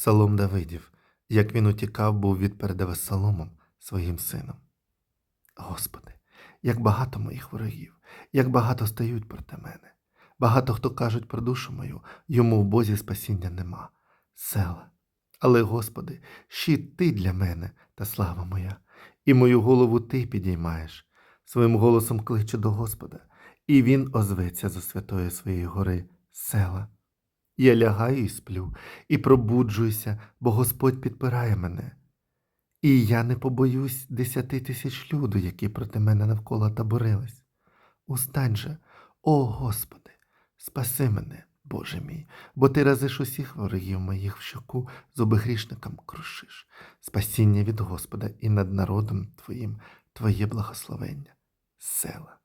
Псалом Давидів, як він утікав був від перед Авесоломом, своїм сином. Господи, як багато моїх ворогів, як багато стають проти мене. Багато хто кажуть про душу мою, йому в Бозі спасіння нема. Села. Але, Господи, щит ти для мене та слава моя, і мою голову ти підіймаєш. Своїм голосом кличу до Господа, і він озветься зо святої своєї гори села. Я лягаю і сплю, і пробуджуюся, бо Господь підпирає мене. І я не побоюсь десяти тисяч люду, які проти мене навколо таборились. Устань же, о Господи, спаси мене, Боже мій, бо ти разиш усіх ворогів моїх в щоку, зуби грішникам крушиш. Спасіння від Господа і над народом Твоїм Твоє благословення. Села.